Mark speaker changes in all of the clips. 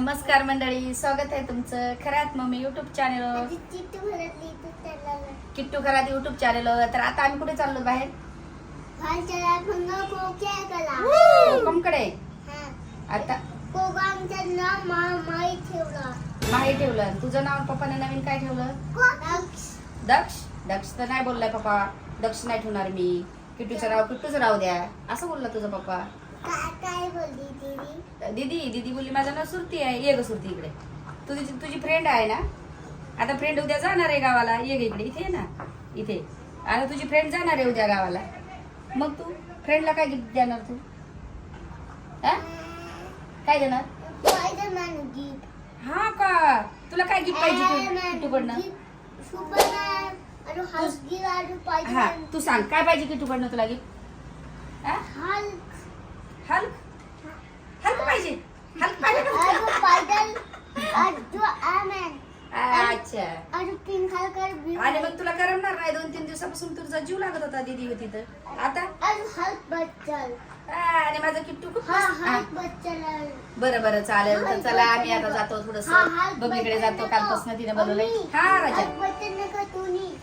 Speaker 1: नमस्कार मंडळी स्वागत आहे तुमचं खऱ्यात. Mummy YouTube channel Kittu Kharat YouTube channel तर आता आम्ही कुठे चाललो बाहेर? कोकमकडे आता माही ठेवलं. तुझं नाव पप्पाने नवीन काय ठेवलं? दक्ष. दक्ष? तर नाही बोललाय पप्पा. दक्ष नाही ठेवणार मी. किट्टूचं राव किट्टूचं राहू द्या. असं बोलला तुझा पप्पा.
Speaker 2: दीदी?
Speaker 1: दीदी दीदी बोलली माझं नाव सुरती आहे. ये ग सुरती इकडे. तुझी तुझी फ्रेंड आहे ना? आता फ्रेंड उद्या जाणार आहे गावाला. ये ग इकडे. इथे ना. इथे. आता तुझी फ्रेंड जाणार आहे उद्या गावाला. मग तू? फ्रेंडला काय गिफ्ट देणार तू? हा? काय देणार? हा का? तुला काय गिफ्ट पाहिजे किटूकडनं हा. तू सांग काय पाहिजे किटूकडनं तुला गिफ्ट
Speaker 2: हल्क.
Speaker 1: हल्क हल्क पाहिजे. हल्क पाहिजे का
Speaker 2: आणि
Speaker 1: अच्छा मग तुला करमणार नाही. दोन तीन दिवसापासून तुझा जीव लागत होता दीदी होती तर. आता?
Speaker 2: आणि
Speaker 1: माझं किट्टू खूप बरं बरं चालेल. तर चला आम्ही आता जातो थोडस बबलीकडे जातो. कालपासून तिने बनवलंय हा राजा.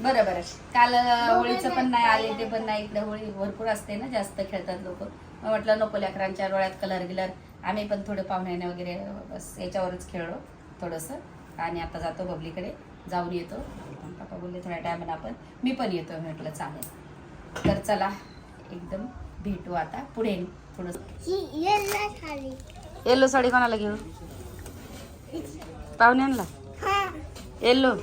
Speaker 1: बरं बरं. काल होळीचं पण नाही आले ते पण नाही. इकडे होळी भरपूर असते ना जास्त खेळतात लोक. मग म्हटलं नको लेकरांच्या डोळ्यात कलर गिलर. आम्ही पण थोडे पाहुण्याने वगैरे बस याच्यावरच खेळलो थोडंसं. आणि आता जातो बबलीकडे जाऊन येतो. पप्पा बोलले थोड्या टायमाला आपण मी पण येतो म्हटलं चालेल. तर चला एकदम भेटू आता. पुढे थोडं
Speaker 2: ही येल्ला
Speaker 1: साडी कोणाला घेऊ? पाहुण्यांना?
Speaker 2: हा
Speaker 1: येल्लो.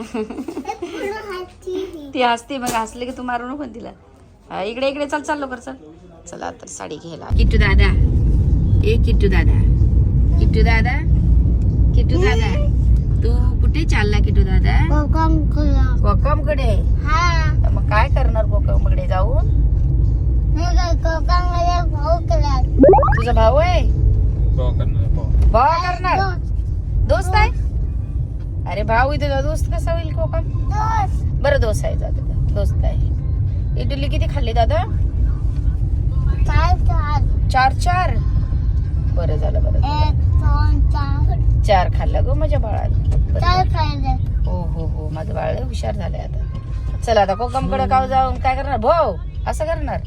Speaker 1: ती हसते मग हसले की तू मारू नको तिला. हा, इकडे इकडे चल चाल लवकर चल. चला तर साडी घ्यायला. किट्टू दादा. ए किट्टू दादा. किट्टू दादा. किट्टू दादा. तू कुठे चालला किट्टू दादा?
Speaker 2: कोकम कला
Speaker 1: कोकमकडे
Speaker 2: हा
Speaker 1: मग काय करणार कोकमकडे जाऊन तुझा भाऊ आहे? भाऊ करणार दोस्त आहे? अरे भाऊ इथे दोस्त कसा होईल कोकम?
Speaker 2: दोस्त.
Speaker 1: बरं दोस्त आहे दादा दोस्त आहे. इडली किती खाल्ली दादा?
Speaker 2: चार चार.
Speaker 1: चार चार बरं झालं बरं झालं.
Speaker 2: एक दोन चार.
Speaker 1: चार खाल्लं ग माझ्या
Speaker 2: चार खायले
Speaker 1: हो हो हो. माझं बाळ हुशार झालंय आता. चला आता कोकमकडे काव जाऊन काय करणार? भाऊ असं करणार?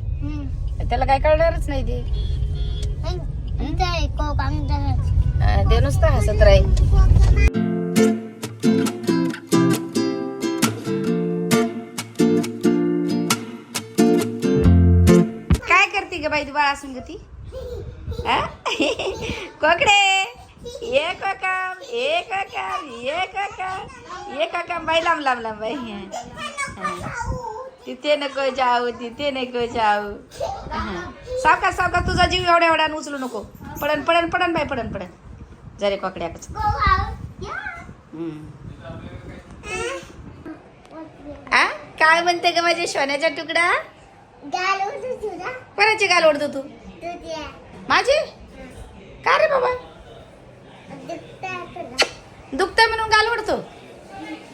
Speaker 1: त्याला काय कळणारच नाही ते. ते नुसतं हसत राहील. करते ग बाई तू असून ग ती कोकडे? ये कोकम ये कोकम ये कोकम ये कोकम. बाई लांब लांब लांब बाई. तिथे नको जाऊ तिथे नको जाऊ. सावका सावका तुझा जीव एवढ्या एवढ्या उचलू नको. पडन पडन पडन बाई पडन पडन. जरे कोकड्या आ? काय म्हणते ग माझ्या सोन्याचा तुकडा? कोणाची गाल ओढतो तू? माझी? का रे बाबा? दुखतं म्हणून गाल ओढतो?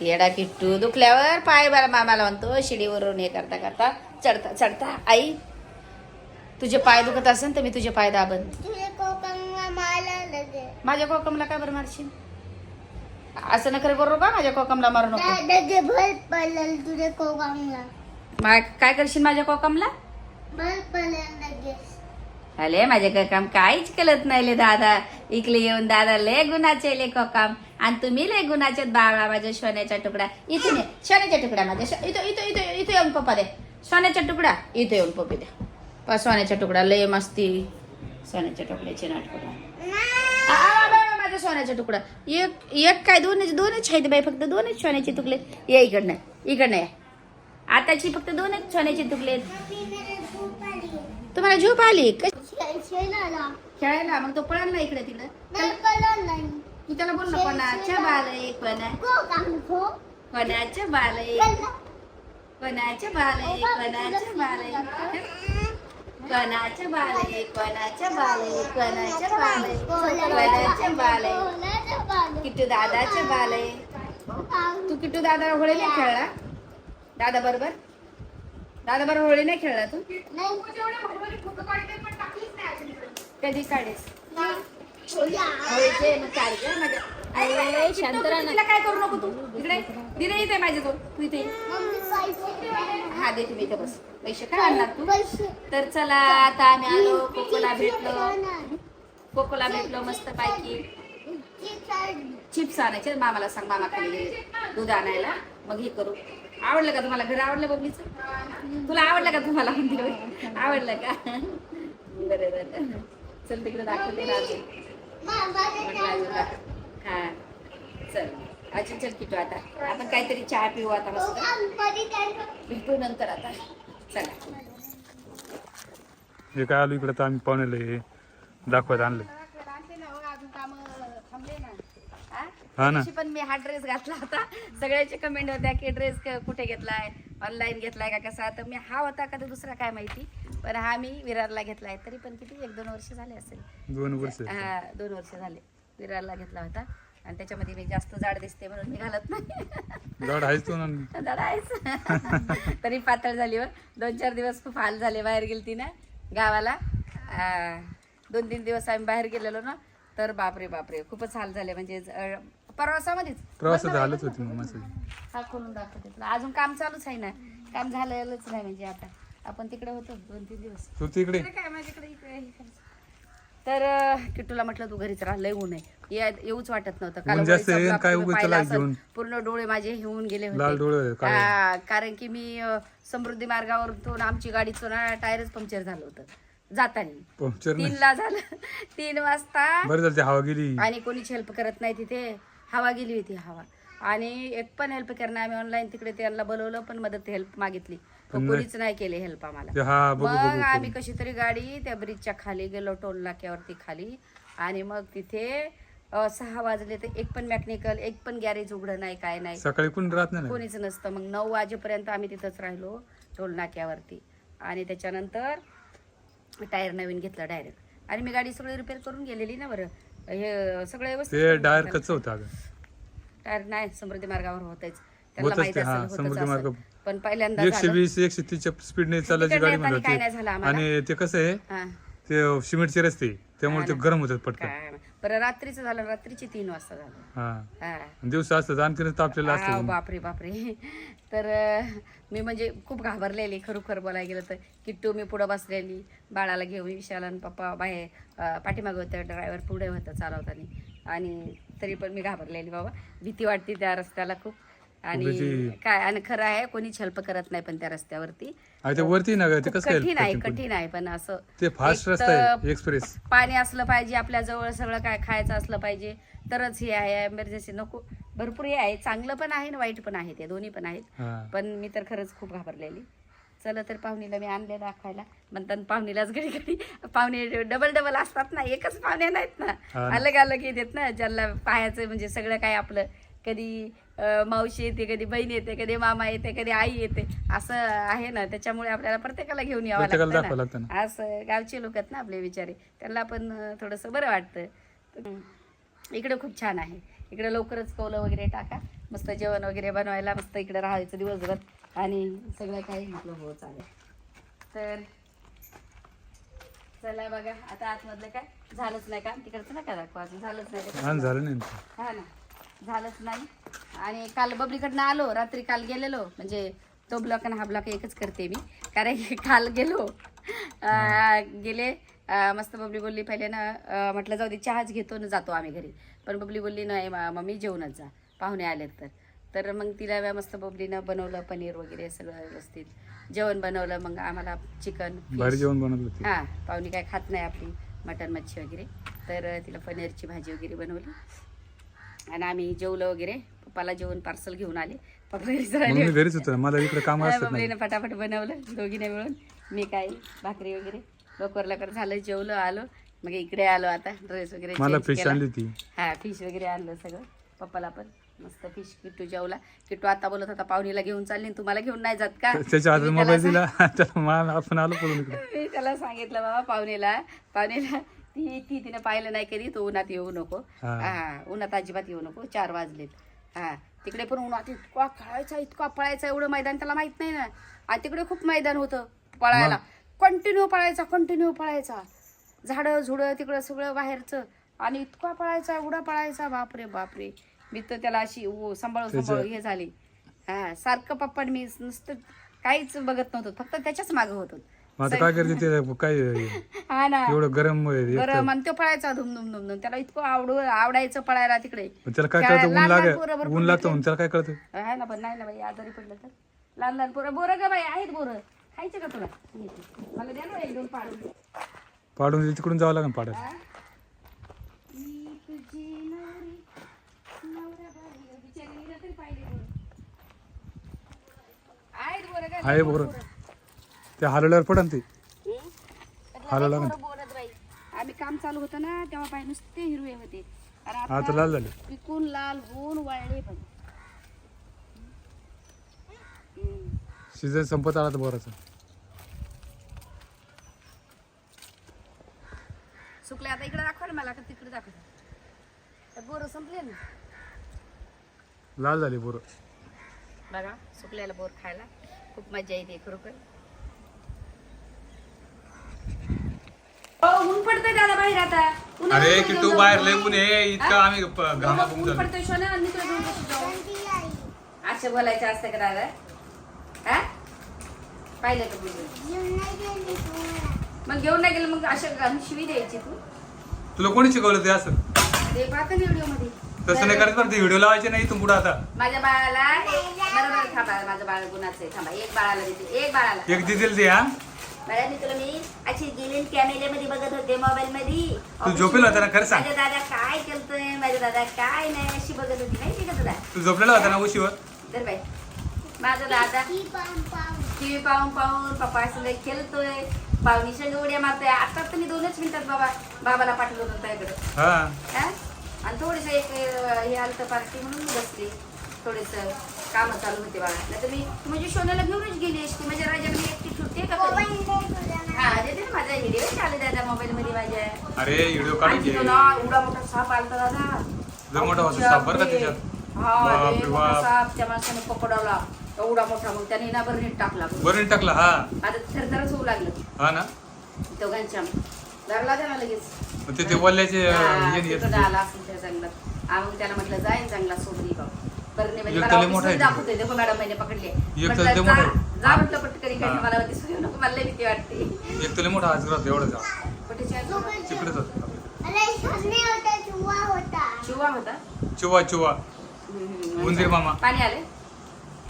Speaker 1: येडा किट्टू दुखल्यावर पाय बरा मामाला म्हणतो शिडीवरून हे करता करता चढता चढता. आई तुझे पाय दुखत असेल तर मी तुझे पाय दाबन. माझ्या कोकमला काय बरं मारशील? असं नखरे का माझ्या कोकमला मारू नको.
Speaker 2: तुझ्या कोकमला.
Speaker 1: मा- काय करशील माझ्या कोकमला?
Speaker 2: भर
Speaker 1: अले माझ्या कोकम काहीच कळत नाही ले दादा. इकडे येऊन दादा लय गुणाचे ले कोकम. आणि तुम्ही लय गुणाचे बाळा माझ्या सोन्याचा तुकडा. इथे नाही सोन्याचा तुकडा माझ्या सो- इथं इथं इथं इथं येऊन पप्पा दे. सोन्याचा तुकडा. इथं येऊन पप्पी द्या पा सोन्याचा तुकडा लय मस्ती. सोन्याच्या तुकड्याचे नाटक माझा सोन्याचा तुकडा. एक एक काय दोनच दोनच आहेत बाई फक्त दोनच सोन्याचे तुकडे. ये इकडनं इकडनं या. आताची फक्त दोनच सोन्याचे तुकडे. तुम्हाला झोप आली? खेळायला. मग तो पळाल ना इकडे तिकडे? मी त्याला बोल ना कोणाच्या बालय? कोणा कोणाच्या बालय? कोणाच्या बालय? कोणाच्या बालय? कोणाच्या बालय? कोणाच्या बालय? कोणाच्या बालय? कोणाच्या बालय? किट्टू दादाच्या बालय? तू किट्टू दादा होळी नाही खेळला? दादा बरोबर? दादा बरोबर होळी नाही खेळला तू? कधी काढेस. तिला काय करू नको तू? इकडे. दिले इथे माझे तो तू इथे हा दे तुम्ही इथे बस. पैसे काय आणणार तू? तर चला आता आम्ही आलो कोकोला भेटलो. कोकोला भेटलो मस्त पैकी. चिप्स आणायचे मामाला सांग मामा खाली दूध आणायला. मग हे करू. आवडलं का तुम्हाला घर आवडलं बबलीचं तुला आवडलं का तुम्हाला आवडलं का? बरं बरं चल तिकडे दाखवते ना हा. चल. अजून चल किटू आता. आपण काहीतरी चहा पिऊ आता मस्त. भेटू नंतर आता. चला.
Speaker 3: हे काय आलो इकडे तर आम्ही पाहुण्याला हे दाखवत आणलं हा ना.
Speaker 1: पण मी हा ड्रेस घातला होता. सगळ्याचे कमेंट होत्या की ड्रेस कुठे घेतलाय? ऑनलाईन घेतलाय का कसा? तर मी हा होता का तो दुसरा काय माहिती. पण हा मी विरारला घेतलाय. तरी पण किती? एक दोन वर्ष झाले असेल.
Speaker 3: दोन वर्ष
Speaker 1: हा दोन वर्ष झाले. विरारला घेतला होता. आणि त्याच्यामध्ये मी जास्त जाड दिसते म्हणून मी घालत नाही.
Speaker 3: झाड आहेच तो ना.
Speaker 1: आहेस. तरी पातळ झाली व दोन चार दिवस खूप हाल झाले बाहेर गेलती ना गावाला. दोन तीन दिवस आम्ही बाहेर गेलेलो ना तर बापरे बापरे. खूपच हाल झाले. म्हणजे अ, प्रवासामध्येच.
Speaker 3: प्रवासात हालत होती मग माझं
Speaker 1: हा खोलून दाखवते तुला. अजून काम चालूच आहे ना. काम झालेलंच नाही म्हणजे आता. आपण तिकडे होतो दोन तीन दिवस.
Speaker 3: तू तिकडे?
Speaker 1: इकडे काय? माझ्याकडे इकडे हे करायचं. तर अं, किट्टूला म्हटलं तू घरीच राह लय ऊन आहे. या- येऊच वाटत नव्हतं. काल
Speaker 3: ऊन जास्त
Speaker 1: वळीचा
Speaker 3: आहे,
Speaker 1: ब्लॉग
Speaker 3: काय
Speaker 1: तुम्ही
Speaker 3: उगाच
Speaker 1: पाहिला
Speaker 3: त्याला
Speaker 1: असेल.
Speaker 3: घेऊन.
Speaker 1: पूर्ण डोळे माझे हे होऊन गेले
Speaker 3: लाल डोळे
Speaker 1: होते
Speaker 3: काळे.
Speaker 1: हा, कारण की मी अं, समृद्धी मार्गावरून आमची गाडीचं ना टायरच पंक्चर झालं होतं. जाताना.
Speaker 3: पंक्चर नाही.
Speaker 1: तीनला झालं. तीन वाजता
Speaker 3: बरं झालं ते हवा गेली.
Speaker 1: आणि कोणीच हेल्प करत नाही तिथे. हवा गेली होती हवा. आणि एक पण हेल्प करणार आम्ही ऑनलाईन तिकडे त्यांना बोलवलं पण मदत हेल्प मागितली. पण
Speaker 3: नाही.
Speaker 1: कोणीच नाही केले हेल्प आम्हाला. मग आम्ही कशी तरी गाडी त्या ब्रिजच्या खाली गेलो टोल नाक्यावरती खाली. आणि मग तिथे सहा वाजले तर एक पण मेकॅनिकल एक पण गॅरेज उघडं नाही काय नाही.
Speaker 3: सकाळी कोणी राहत नाही.
Speaker 1: कोणीच नसतं. मग नऊ वाजेपर्यंत आम्ही तिथंच राहिलो टोल नाक्यावरती. आणि त्याच्यानंतर टायर नवीन घेतलं डायरेक्ट आणि मी गाडी सगळी रिपेअर करून गेलेली ना बरं. हे सगळं व्यवस्थित
Speaker 3: ते
Speaker 1: करून
Speaker 3: डायर
Speaker 1: टाकलं.
Speaker 3: कच्चं होतं अगं
Speaker 1: टायर नाही समृद्धी मार्गावर होतेच त्यांना
Speaker 3: होतच
Speaker 1: माहीत
Speaker 3: ते, हा,
Speaker 1: असेल, होतच
Speaker 3: समृद्धी
Speaker 1: असेल.
Speaker 3: मार्ग.
Speaker 1: पण पहिल्यांदा
Speaker 3: एकशे
Speaker 1: झालं.
Speaker 3: वीस एकशे तीसच्या स्पीडने चालायची
Speaker 1: तिकडनं
Speaker 3: गाडी
Speaker 1: येताना
Speaker 3: म्हणत
Speaker 1: काय नाही झालं
Speaker 3: होती
Speaker 1: आम्हाला.
Speaker 3: आणि ते कसं आहे
Speaker 1: हा,
Speaker 3: ते सिमेंटचे रस्ते त्यामुळे ते. गरम होतात पटकन
Speaker 1: काय बरं रात्रीचं झालं रात्रीचे तीन वाजता झालं.
Speaker 3: हा.
Speaker 1: हा.
Speaker 3: दिवस आणखीनच तापलेलं असतं.
Speaker 1: बापरे बापरे. तर अं, मी म्हणजे खूप घाबरलेली खरोखर बोलायला गेलं तर किट्टू मी पुढं बसलेली बाळाला घेऊन विशाल आणि पप्पा बाहेर अं, पाठीमागं होतं ड्रायव्हर पुढे होतं चालवताना. आणि तरी पण मी घाबरलेली बाबा. भीती वाटते त्या रस्त्याला खूप. आणि
Speaker 3: भीती.
Speaker 1: काय आणि खरं आहे कोणीच हेल्प करत नाही पण त्या रस्त्यावरती.
Speaker 3: ते वरती ना गं, ते
Speaker 1: खूप
Speaker 3: कसं काय
Speaker 1: कठीण आहे? कठीण आहे पण असं.
Speaker 3: ते फास्ट
Speaker 1: एक
Speaker 3: रस्ता
Speaker 1: तर
Speaker 3: आहे एक्सप्रेस
Speaker 1: पाणी असलं पाहिजे आपल्या जवळ सगळं काय खायचं असलं पाहिजे तरच हे आहे एमर्जन्सी नको. भरपूर हे आहे चांगलं पण आहे आणि वाईट पण आहे ते दोन्ही पण आहेत.
Speaker 3: हा.
Speaker 1: पण मी तर खरंच खूप घाबरलेली. चला तर पाहुणीला मी आणले दाखवायला. म्हणतात पाहुणीलाच घडी घडी पाहुणे डबल डबल असतात ना एकच पाहुणे नाहीत ना.
Speaker 3: हा ना.
Speaker 1: अलग अलग येतात ना ज्यांना पाहायचं म्हणजे सगळं काय आपलं. कधी मावशी येते कधी बहीण येते कधी मामा येते कधी आई येते. असं आहे ना त्याच्यामुळे आपल्याला प्रत्येकाला घेऊन यावं लागतं ना. असं गावचे लोक आहेत ना आपले बिचारे. त्यांना पण थोडंसं बरं वाटतं. इकडे खूप छान आहे. इकडे लवकरच कौलं वगैरे टाका. मस्त जेवण वगैरे बनवायला मस्त इकडे राहायचं दिवसभर. आणि सगळं काही म्हटलं हो चालेल. तर चला बघा आता आतमधलं काय? झालंच नाही का तिकडचं नका दाखवा अजून झालंच नाही.
Speaker 3: हा झालं नाही.
Speaker 1: हा ना. झालंच नाही. आणि काल बबलीकडनं आलो रात्री काल गेलेलो. म्हणजे तो ब्लॉक आणि हा ब्लॉक एकच करते मी. कारण की काल गेलो. गेले. मस्त बबली बोलली पहिले ना म्हटलं जाऊ दे चहाच घेतो ना जातो आम्ही घरी. पण बबली बोलली नाही मम्मी जेवणच जा. पाहुणे आलेत तर. तर मग तिला व्या मस्त बबलीनं बनवलं पनीर वगैरे सगळं व्यवस्थित. जेवण बनवलं मग आम्हाला चिकन
Speaker 3: जेवण बनवलं
Speaker 1: हा पाहुणी काय खात नाही आपली मटण मच्छी वगैरे. तर तिला पनीरची भाजी वगैरे बनवली. आणि आम्ही जेवलो वगैरे. पप्पाला जेवण पार्सल घेऊन आले. पप्पा घरीच
Speaker 3: मग
Speaker 1: राहिले
Speaker 3: मी घरीच होतो मला इकडे काम असतात ना
Speaker 1: बबलीनं फटाफट बनवलं. दोघीने मिळून. मी काय भाकरी वगैरे. लवकर लवकर झालं जेवलो आलो. मग इकडे आलो आता. ड्रेस वगैरे
Speaker 3: मला फिश. आणली ती
Speaker 1: हा फिश वगैरे आणलं सगळं. पप्पाला पण. मस्त फिश किट्टू जेवला. किट्टू आता बोलत होता पाहुणीला घेऊन चालली तुम्हाला घेऊन नाही जात का?
Speaker 3: त्याच्या मोबाईल दिला. आपण आलो
Speaker 1: मी त्याला सांगितलं बाबा पाहुणेला पाहुणेला ती ती तिने पाहिलं नाही कधी तो उन्हात येऊ नको.
Speaker 3: हा.
Speaker 1: उन्हात अजिबात येऊ नको चार वाजलेत. हा तिकडे पण उन्हात इतका खेळायचा इतका पळायचा एवढं मैदान त्याला माहीत नाही ना. आणि तिकडे खूप मैदान होतं पळायला. कंटिन्यू पळायचा कंटिन्यू पळायचा. झाडं झुडं तिकडं सगळं बाहेरचं. आणि इतका पळायचा एवढा पळायचा बापरे बापरे. मी तर त्याला अशी
Speaker 3: त्याचं-
Speaker 1: सांभाळून हे झाली. हा सारखं पप्पा आणि मी नुसतं काहीच बघत नव्हतो. फक्त त्याच्याच मागं होतो.
Speaker 3: मग आता काय करते ते? काय
Speaker 1: हा ना.
Speaker 3: एवढं गरम आहे
Speaker 1: आणि तो पळायचा धुम धुम धुम धुम त्याला इतकं आवड आवडायचं पळायला तिकडे.
Speaker 3: त्याला काय कळतं? ऊन
Speaker 1: लहान लहान
Speaker 3: लाग
Speaker 1: पोरं भरपूर
Speaker 3: ऊन लागतं. म्हणून त्याला काय कळतं?
Speaker 1: आहे ना पण नाही ना बाई आजारी पडलं तर. लहान लहान पोरं बोरं का बाई आहेत बोरं. खायचे का तुला. मला द्या ना एक दोन पाडून
Speaker 3: पाडून तिकडून जावं लागेल पाडायला? आहे बोरं. ते हलवल्यावर पडन ते? हलवलं लागेल.
Speaker 1: बोरं बाई. आम्ही काम चालू होतं ना तेव्हा पाय नुसते हिरवे होते. आणि
Speaker 3: हा तर लाल झाले.
Speaker 1: पिकून लाल होऊन वाळले पण.
Speaker 3: सीझन संपत आला तर बोराचा.
Speaker 1: सुकले आता इकडे दाखवा ना मला का तिकडे दाखवा. बोरं संपले ना.
Speaker 3: लाल झाली बोर.
Speaker 1: बघा सुकलेला बोर खायला. खूप मजा येते खरोखर हो, ऊन पडतंय दादा बाहेर आता.
Speaker 3: अरे किट्टू
Speaker 1: घेऊन
Speaker 3: बाहेर? लय ऊन आहे इतकं? आम्ही झालो
Speaker 1: पडतंय शोना आणि तुला घेऊन जाऊ.
Speaker 2: ती
Speaker 1: असं बोलायचं असतं का दादा? हा? पाहिलं का
Speaker 2: तुम्हाला
Speaker 1: मग घेऊन नाही गेलं मग अशा शिवी द्यायची तू.
Speaker 3: तुला कोणी शिकवलं ते असं?
Speaker 1: ते पाहतं व्हिडिओमध्ये
Speaker 3: तसं नाही करत पण ते व्हिडिओ लावायचे नाही पुढे आता.
Speaker 1: माझ्या बाळाला बरोबर थांबा माझं बाळ गुणाचं आहे. थांबा एक बाळाला देते एक बाळाला.
Speaker 3: एक दिसेल ते हा?
Speaker 1: बाळा मी तुला मी अशी गेले कॅमेऱ्यामध्ये बघत होते मोबाईल मध्ये
Speaker 3: तू झोपेल होता ना खरं सांग.
Speaker 1: माझ्या दादा काय करतोय माझ्या दादा काय नाही अशी बघत होती माहिती का तुला?
Speaker 3: तू झोपलेला होता ना उशीवर?
Speaker 1: तर बाई माझा दादा टीव्ही पाहून पाहून. पप्पा असं खेळतोय पाहुणी उड्या मारतोय. आता तर मी दोनच मिनिटात बाबा बाबाला पाठवलं होतं त्याकडे? आणि थोडस एक हे आलं पार्टी म्हणून बसली. थोडेस काम चालू होते बाळा. नाही तर मी म्हणजे सोन्याला घेऊनच गेली असती म्हणजे राजाकडे एकटी सुटते का कधी?
Speaker 2: मोबाईल दे तुला ना.
Speaker 1: हा देते ना माझा व्हिडिओ चालू दादा मोबाईल मध्ये माझ्या
Speaker 3: अरे व्हिडिओ काढून घे.
Speaker 1: ना एवढा मोठा साप आलता दादा
Speaker 3: लय मोठा होता साप बरं का त्याच्यात?
Speaker 1: हा
Speaker 3: बाप
Speaker 1: लय
Speaker 3: रे
Speaker 1: मोठा
Speaker 3: बाप.
Speaker 1: साप त्या माणसाने पकडवला. एवढा मोठा मग त्याने ना बरं नीट टाकला.
Speaker 3: बरं टाकला हा.
Speaker 1: आता थरथरच होऊ लागलं.
Speaker 3: हा ना?
Speaker 1: दोघांच्या. धरला त्याला लगेच.
Speaker 3: मग ते ते वल्ल्याचे
Speaker 1: हा,
Speaker 3: हे
Speaker 1: तिकडं
Speaker 3: येत
Speaker 1: आला असेल त्या जंगलात. आम्ही त्याला म्हटलं जाईन जंगलात सोबत गाव बरं म्हणजे
Speaker 3: एक
Speaker 1: मला
Speaker 3: तर लय
Speaker 1: office
Speaker 3: मोठा
Speaker 1: मध्ये
Speaker 3: आहे
Speaker 1: दाखवते देखो मॅडम महिने पकडले.
Speaker 3: तर
Speaker 1: म्हटलं
Speaker 3: लय
Speaker 1: जा
Speaker 3: मोठा आहे.
Speaker 1: जा म्हटलं पटकरी काही
Speaker 3: हा.
Speaker 1: मला दिसू नको मला लय भीती वाटते.
Speaker 3: एक तुला मोठा आजगर होता एवढा जा तिकडेच होता
Speaker 2: चुवा होता.
Speaker 1: होता?
Speaker 3: चुवा चुवा. उंदीर मामा.
Speaker 1: पाणी आले?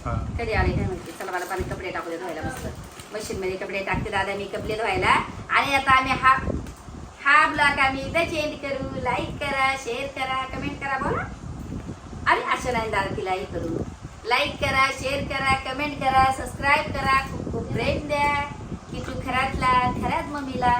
Speaker 3: हा.
Speaker 1: कधी आले? काय माहिती? चला मला पाणी कपडे टाकू दे धुवायला मस्त. मशीन मध्ये कपडे टाकते दादा मी कपडे धुवायला. आणि आता आम्ही हा हा ब्लॉग आम्ही इथं चेंज करू. लाईक करा शेअर करा कमेंट करा बोला. अरे असं नाही दादा तिला हे करू. लाईक करा शेअर करा कमेंट करा सबस्क्राईब करा. खूप खूप प्रेम द्या. की तू खरातला खरात मम्मीला.